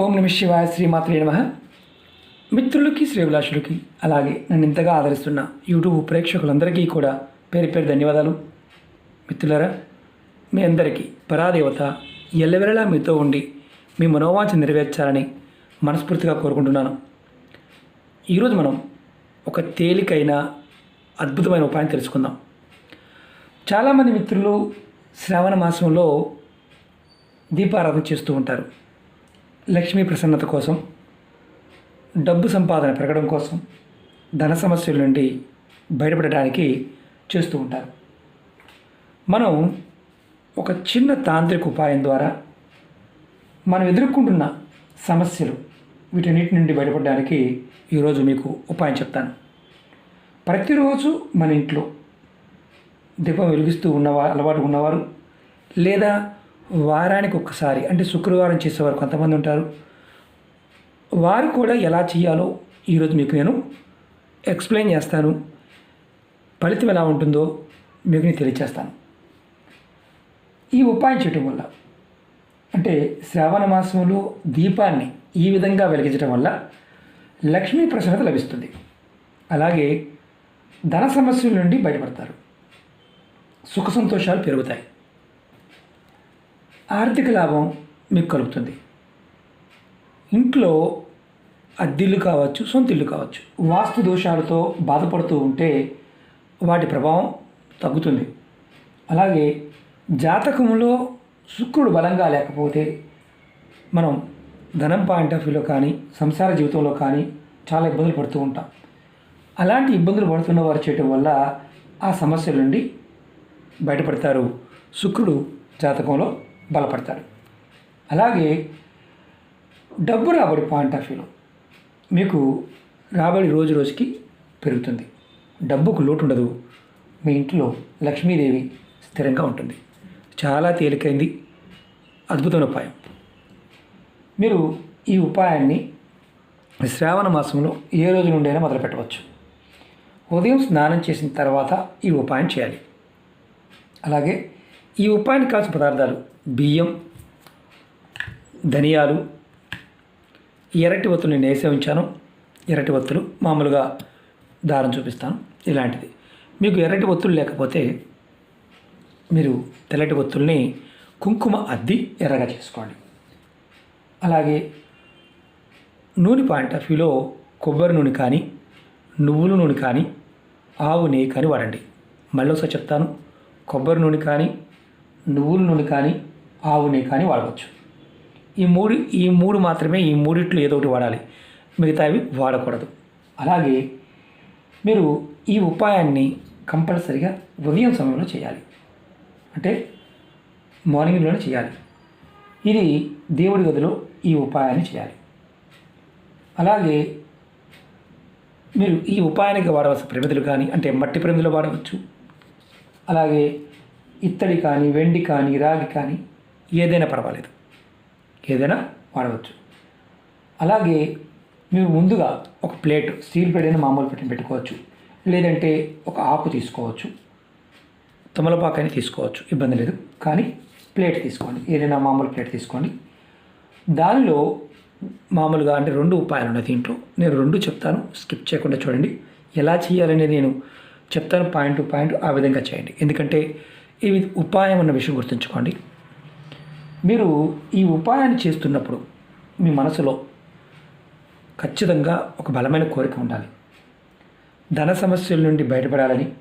ఓం నమ శివాయ శ్రీమాత్రే నమ. మిత్రులకి శ్రేభిలాషులకి అలాగే నన్ను ఇంతగా ఆదరిస్తున్న యూట్యూబ్ ప్రేక్షకులందరికీ కూడా పేరు పేరు ధన్యవాదాలు. మిత్రులారా మీ అందరికీ పరాదేవత ఎల్లవెల్లలా మీతో ఉండి మీ మనోవాంఛ నెరవేర్చాలని మనస్ఫూర్తిగా కోరుకుంటున్నాను. ఈరోజు మనం ఒక తేలికైన అద్భుతమైన ఉపాయం తెలుసుకుందాం. చాలామంది మిత్రులు శ్రావణ మాసంలో దీపారాధన చేస్తూ ఉంటారు. లక్ష్మీ ప్రసన్నత కోసం డబ్బు సంపాదన పెరగడం కోసం ధన సమస్యల నుండి బయటపడడానికి చేస్తూ ఉంటారు. మనం ఒక చిన్న తాంత్రిక ఉపాయం ద్వారా మనం ఎదుర్కొంటున్న సమస్యలు వీటన్నిటి నుండి బయటపడడానికి ఈరోజు మీకు ఉపాయం చెప్తాను. ప్రతిరోజు మన ఇంట్లో దీపం వెలిగిస్తూ ఉన్న అలవాటు ఉన్నవారు లేదా వారానికి ఒక్కసారి అంటే శుక్రవారం చేసేవారు కొంతమంది ఉంటారు. వారు కూడా ఎలా చేయాలో ఈరోజు మీకు నేను ఎక్స్ప్లెయిన్ చేస్తాను. ఫలితం ఎలా ఉంటుందో మీకు నేను తెలియచేస్తాను. ఈ ఉపాయం చేయటం వల్ల అంటే శ్రావణ మాసంలో దీపాన్ని ఈ విధంగా వెలిగించడం వల్ల లక్ష్మీ ప్రసన్నత లభిస్తుంది. అలాగే ధన సమస్యల నుండి బయటపడతారు. సుఖ సంతోషాలు పెరుగుతాయి. ఆర్థిక లాభం మీకు కలుగుతుంది. ఇంట్లో అద్దిల్లు కావచ్చు సొంత ఇల్లు కావచ్చు వాస్తు దోషాలతో బాధపడుతూ ఉంటే వాటి ప్రభావం తగ్గుతుంది. అలాగే జాతకంలో శుక్రుడు బలంగా లేకపోతే మనం ధనం పాయింట్ ఆఫ్ వ్యూలో కానీ సంసార జీవితంలో కానీ చాలా ఇబ్బందులు పడుతూ ఉంటాం. అలాంటి ఇబ్బందులు పడుతున్న వారు చేయటం వల్ల ఆ సమస్యల నుండి బయటపడతారు శుక్రుడు జాతకంలో. బలపడతాడు. అలాగే డబ్బు రాబడి పాయింట్ ఆఫ్ వ్యూలో మీకు రాబడి రోజు రోజుకి పెరుగుతుంది. డబ్బుకు లోటు ఉండదు. మీ ఇంట్లో లక్ష్మీదేవి స్థిరంగా ఉంటుంది. చాలా తేలికైంది. అద్భుతమైన ఉపాయం. మీరు ఈ ఉపాయాన్ని శ్రావణ మాసంలో ఏ రోజు నుండైనా మొదలు పెట్టవచ్చు ఉదయం స్నానం చేసిన తర్వాత ఈ ఉపాయం చేయాలి. అలాగే ఈ ఉపాయానికి కావాల్సిన పదార్థాలు బియ్యం ధనియాలు ఎరటి ఒత్తులు నేను వేసే ఉంచాను. ఎరటి ఒత్తులు మామూలుగా దారం చూపిస్తాను. ఇలాంటిది. మీకు ఎర్రటి ఒత్తులు లేకపోతే మీరు తెల్లటి ఒత్తుల్ని కుంకుమ అద్ది ఎర్రగా చేసుకోండి. అలాగే నూనె పాయింట్ ఆఫ్ వ్యూలో కొబ్బరి నూనె కానీ నువ్వుల నూనె కానీ ఆవు నెయ్యి కానీ వాడండి. మళ్ళీ ఒకసారి చెప్తాను. కొబ్బరి నూనె కానీ నువ్వుల నూనె కానీ ఆవు నెయ్యి కానీ వాడవచ్చు. ఈ మూడు ఈ మూడు మాత్రమే ఈ మూడిట్లు ఏదో ఒకటి వాడాలి. మిగతావి వాడకూడదు. అలాగే మీరు ఈ ఉపాయాన్ని కంపల్సరిగా ఉదయం సమయంలో చేయాలి. అంటే మార్నింగ్లోనే చేయాలి. ఇది దేవుడి గదిలో ఈ ఉపాయాన్ని చేయాలి. అలాగే మీరు ఈ ఉపాయానికి వాడవలసిన ప్రమిదలు కానీ అంటే మట్టి ప్రమిదలు వాడవచ్చు. అలాగే ఇత్తడి కానీ వెండి కానీ రాగి కానీ ఏదైనా పర్వాలేదు. ఏదైనా వాడవచ్చు. అలాగే మీరు ముందుగా ఒక ప్లేట్ స్టీల్ ప్లేట్ అయినా మామూలు ప్లేట్ని పెట్టుకోవచ్చు. లేదంటే ఒక ఆకు తీసుకోవచ్చు. తమలపాకు అయినా తీసుకోవచ్చు. ఇబ్బంది లేదు. కానీ ప్లేట్ తీసుకోండి. ఏదైనా మామూలు ప్లేట్ తీసుకోండి. దానిలో మామూలుగా అంటే రెండు ఉపాయాలు ఉన్నాయి దీంట్లో. నేను రెండు చెప్తాను. స్కిప్ చేయకుండా చూడండి. ఎలా చేయాలనేది నేను చెప్తాను పాయింట్ టు పాయింట్ ఆ విధంగా చేయండి. ఎందుకంటే ఇవి ఉపాయం అన్న విషయం గుర్తుంచుకోండి. మీరు ఈ ఉపాయాన్ని చేస్తున్నప్పుడు మీ మనసులో ఖచ్చితంగా ఒక బలమైన కోరిక ఉండాలి. ధన సమస్యల నుండి బయటపడాలని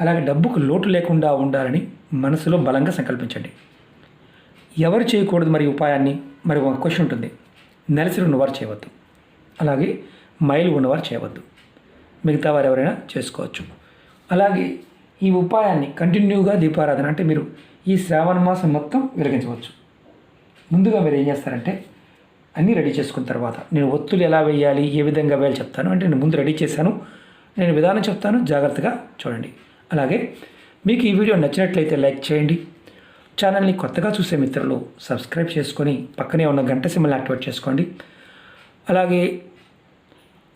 అలాగే డబ్బుకు లోటు లేకుండా ఉండాలని మనసులో బలంగా సంకల్పించండి. ఎవరు చేయకూడదు మరి ఉపాయాన్ని మరి ఒక క్వశ్చన్ ఉంటుంది. నెలసరి ఉన్నవారు చేయవద్దు. అలాగే మైలు ఉన్నవారు చేయవద్దు. మిగతా వారు ఎవరైనా చేసుకోవచ్చు. అలాగే ఈ ఉపాయాన్ని కంటిన్యూగా దీపారాధన అంటే మీరు ఈ శ్రావణ మాసం మొత్తం వెలిగించవచ్చు. ముందుగా మీరు ఏం చేస్తారంటే అన్నీ రెడీ చేసుకున్న తర్వాత నేను ఒత్తులు ఎలా వేయాలి ఏ విధంగా వేయాలి చెప్తాను. అంటే నేను ముందు రెడీ చేశాను నేను విధానం చెప్తాను జాగ్రత్తగా చూడండి. అలాగే మీకు ఈ వీడియో నచ్చినట్లయితే లైక్ చేయండి. ఛానల్ని కొత్తగా చూసే మిత్రులు సబ్స్క్రైబ్ చేసుకొని పక్కనే ఉన్న గంట సిమ్మల్ని యాక్టివేట్ చేసుకోండి. అలాగే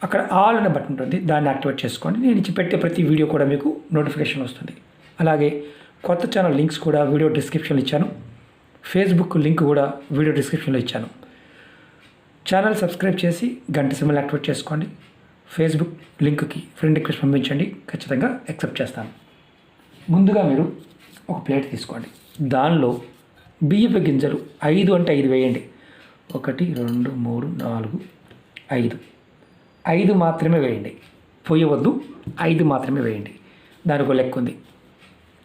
అక్కడ ఆల్ అనే బటన్ ఉంటుంది దాన్ని యాక్టివేట్ చేసుకోండి. నేను ఇచ్చి పెట్టే ప్రతి వీడియో కూడా మీకు నోటిఫికేషన్ వస్తుంది. అలాగే కొత్త ఛానల్ లింక్స్ కూడా వీడియో డిస్క్రిప్షన్లో ఇచ్చాను. ఫేస్బుక్ లింక్ కూడా వీడియో డిస్క్రిప్షన్లో ఇచ్చాను. ఛానల్ సబ్స్క్రైబ్ చేసి గంట సిమ్మల్ యాక్టివేట్ చేసుకోండి. ఫేస్బుక్ లింక్కి ఫ్రెండ్ రిక్వెస్ట్ పంపించండి. ఖచ్చితంగా యాక్సెప్ట్ చేస్తాను. ముందుగా మీరు ఒక ప్లేట్ తీసుకోండి. దానిలో బియ్యపు గింజలు ఐదు అంటే ఐదు వేయండి. ఒకటి రెండు మూడు నాలుగు ఐదు. ఐదు మాత్రమే వేయండి. పొయ్యవద్దు ఐదు మాత్రమే వేయండి. దానికి ఒక లెక్క ఉంది.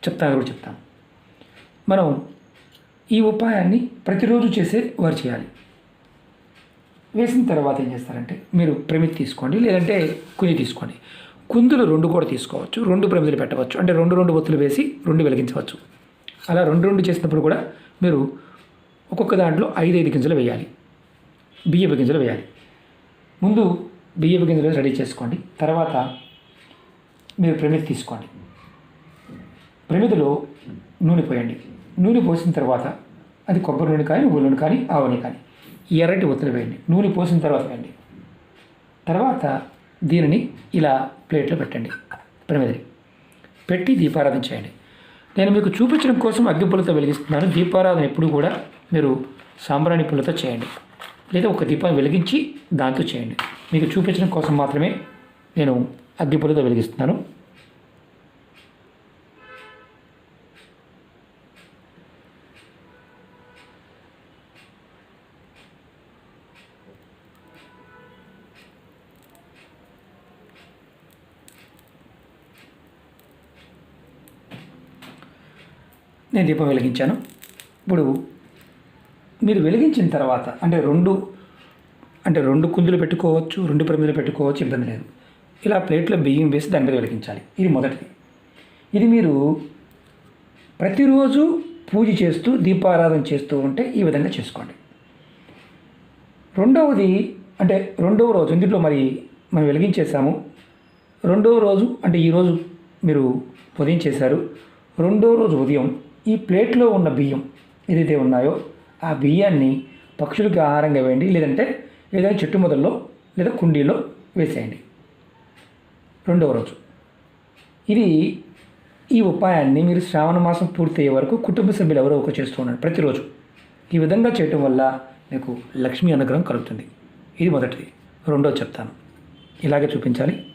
చెప్తాను కూడా చెప్తాను మనం ఈ ఉపాయాన్ని ప్రతిరోజు చేసే వారు చేయాలి. వేసిన తర్వాత ఏం చేస్తారంటే మీరు ప్రమిది తీసుకోండి లేదంటే కుంది తీసుకోండి. కుందులు రెండు కూడా తీసుకోవచ్చు రెండు ప్రమిదలు పెట్టవచ్చు. అంటే రెండు రెండు ఒత్తులు వేసి రెండు వెలిగించవచ్చు. అలా రెండు రెండు చేసినప్పుడు కూడా మీరు ఒక్కొక్క దాంట్లో ఐదు ఐదు గింజలు వేయాలి. బియ్యపు గింజలు వేయాలి. ముందు బియ్యపు గింజలు రెడీ చేసుకోండి. తర్వాత మీరు ప్రమిది తీసుకోండి. ప్రమిదిలో నూనె పోయండి. నూనె పోసిన తర్వాత అది కొబ్బరి నూనె కానీ నువ్వుల నూనె కానీ ఆవు నూనె కానీ ఎర్రటి ఒత్తులు వేయండి. నూనె పోసిన తర్వాత వేయండి. తర్వాత దీనిని ఇలా ప్లేట్లో పెట్టండి. ప్రమిదిని పెట్టి దీపారాధన చేయండి. నేను మీకు చూపించడం కోసం అగ్గిపుల్లతో వెలిగిస్తున్నాను. దీపారాధన ఎప్పుడు కూడా మీరు సాంబ్రాణి పుల్లతో చేయండి. లేదా ఒక దీపాన్ని వెలిగించి దాంతో చేయండి. మీకు చూపించడం కోసం మాత్రమే నేను అగ్గిపుల్లతో వెలిగిస్తున్నాను. నేను దీపం వెలిగించాను. ఇప్పుడు మీరు వెలిగించిన తర్వాత అంటే రెండు అంటే రెండు కుందులు పెట్టుకోవచ్చు రెండు ప్రమిదలు పెట్టుకోవచ్చు ఇబ్బంది లేదు. ఇలా ప్లేట్లో బియ్యం వేసి దాని మీద వెలిగించాలి. ఇది మొదటిది. ఇది మీరు ప్రతిరోజు పూజ చేస్తూ దీపారాధన చేస్తూ ఉంటే ఈ విధంగా చేసుకోండి. రెండవది అంటే రెండవ రోజు ఇందులో మరి మనం వెలిగించేసాము రెండవ రోజు అంటే ఈరోజు మీరు ఉదయం చేశారు. రెండవ రోజు ఉదయం ఈ ప్లేట్లో ఉన్న బియ్యం ఏదైతే ఉన్నాయో ఆ బియ్యాన్ని పక్షులకు ఆహారంగా వేయండి లేదంటే ఏదైనా చెట్టు మొదల్లో లేదా కుండీలో వేసేయండి. రెండవ రోజు. ఇది ఈ ఉపాయాన్ని మీరు శ్రావణ మాసం పూర్తయ్యే వరకు కుటుంబ సభ్యులు ఎవరో ఒక చేస్తూ ఉన్నారు ప్రతిరోజు. ఈ విధంగా చేయటం వల్ల మీకు లక్ష్మీ అనుగ్రహం కలుగుతుంది. ఇది మొదటిది. రెండో చెప్తాను. ఇలాగే చూపించాలి.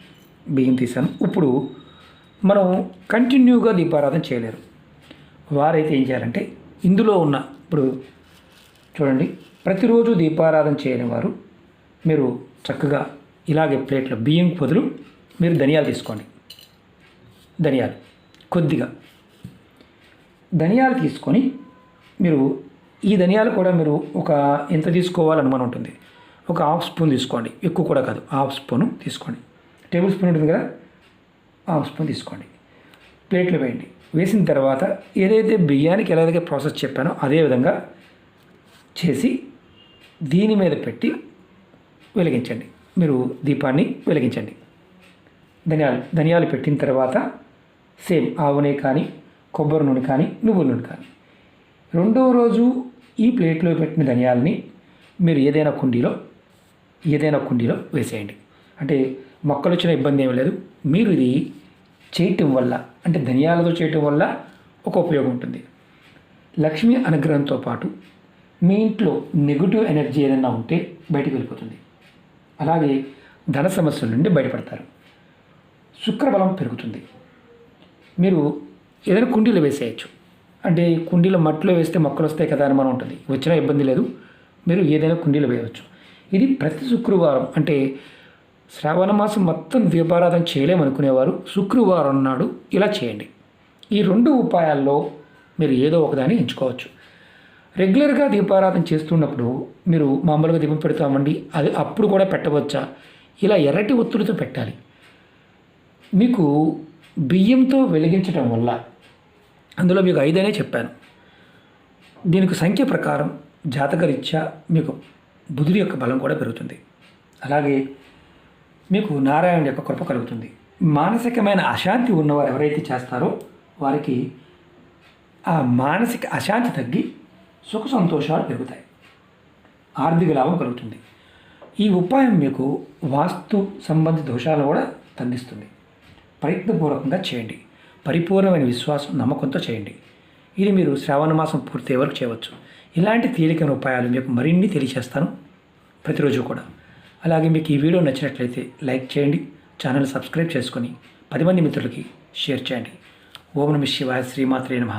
బియ్యం తీశాను. ఇప్పుడు మనం కంటిన్యూగా దీపారాధన చేయలేరు. వారైతే ఏం చేయాలంటే ఇందులో ఉన్న ఇప్పుడు చూడండి ప్రతిరోజు దీపారాధన చేయని వారు మీరు చక్కగా ఇలాగే ప్లేట్లో బియ్యం బదులు మీరు ధనియాలు తీసుకోండి. ధనియాలు కొద్దిగా ధనియాలు తీసుకొని మీరు ఈ ధనియాలు కూడా మీరు ఒక ఎంత తీసుకోవాలని అనుమానం ఉంటుంది. ఒక హాఫ్ స్పూన్ తీసుకోండి. ఎక్కువ కూడా కాదు హాఫ్ స్పూన్ తీసుకోండి. టేబుల్ స్పూన్ ఉంటుంది కదా హాఫ్ స్పూన్ తీసుకోండి. ప్లేట్లో వేయండి. వేసిన తర్వాత ఏదైతే బియ్యానికి ఎలాగైతే ప్రాసెస్ చెప్పానో అదే విధంగా చేసి దీని మీద పెట్టి వెలిగించండి. మీరు దీపాన్ని వెలిగించండి. ధనియాలు ధనియాలు పెట్టిన తర్వాత సేమ్ ఆవు కానీ కొబ్బరి నూనె కానీ నువ్వుల నూనె కానీ. రెండవ రోజు ఈ ప్లేట్లో పెట్టిన ధనియాలని మీరు ఏదైనా కుండీలో ఏదైనా కుండీలో వేసేయండి. అంటే మొక్కలు వచ్చిన ఇబ్బంది ఏమీ లేదు. మీరు ఇది చేయటం వల్ల అంటే ధనియాలతో చేయటం వల్ల ఒక ఉపయోగం ఉంటుంది. లక్ష్మీ అనుగ్రహంతో పాటు మీ ఇంట్లో నెగిటివ్ ఎనర్జీ ఏదైనా ఉంటే బయటకు వెళ్ళిపోతుంది. అలాగే ధన సమస్యల నుండి బయటపడతారు. శుక్రబలం పెరుగుతుంది. మీరు ఏదైనా కుండీలో వేసేయచ్చు. అంటే కుండీలో మట్టిలో వేస్తే మొక్కలు వస్తాయి కదా అని మనం ఉంటుంది. వచ్చినా ఇబ్బంది లేదు. మీరు ఏదైనా కుండీలో వేయవచ్చు. ఇది ప్రతి శుక్రవారం అంటే శ్రావణ మాసం మొత్తం దీపారాధన చేయలేమనుకునేవారు. శుక్రవారం నాడు ఇలా చేయండి. ఈ రెండు ఉపాయాల్లో మీరు ఏదో ఒకదాన్ని ఎంచుకోవచ్చు. రెగ్యులర్గా దీపారాధన చేస్తున్నప్పుడు మీరు మామూలుగా దీపం పెడతామండి అది అప్పుడు కూడా పెట్టవచ్చా? ఇలా ఎర్రటి ఒత్తులతో పెట్టాలి. మీకు బియ్యంతో వెలిగించడం వల్ల అందులో మీకు ఐదనే చెప్పాను. దీనికి సంఖ్య ప్రకారం జాతకరీత్యా మీకు బుధుడి యొక్క బలం కూడా పెరుగుతుంది. అలాగే మీకు నారాయణ యొక్క కృప కలుగుతుంది. మానసికమైన అశాంతి ఉన్నవారు ఎవరైతే చేస్తారో వారికి ఆ మానసిక అశాంతి తగ్గి సుఖ సంతోషాలు పెరుగుతాయి. ఆర్థిక లాభం కలుగుతుంది. ఈ ఉపాయం మీకు వాస్తు సంబంధ దోషాలను కూడా తగ్గిస్తుంది ప్రయత్నపూర్వకంగా చేయండి. పరిపూర్ణమైన విశ్వాసం నమ్మకంతో చేయండి. ఇది మీరు శ్రావణ మాసం పూర్తయ్యే వరకు చేయవచ్చు. ఇలాంటి తేలికైన ఉపాయాలు మీకు మరిన్ని తెలియచేస్తాను. ప్రతిరోజు కూడా. అలాగే మీకు ఈ వీడియో నచ్చినట్లయితే లైక్ చేయండి ఛానల్ సబ్స్క్రైబ్ చేసుకొని పది మంది మిత్రులకి షేర్ చేయండి. ఓం నమ శివాయ శ్రీమాత్రే నమ.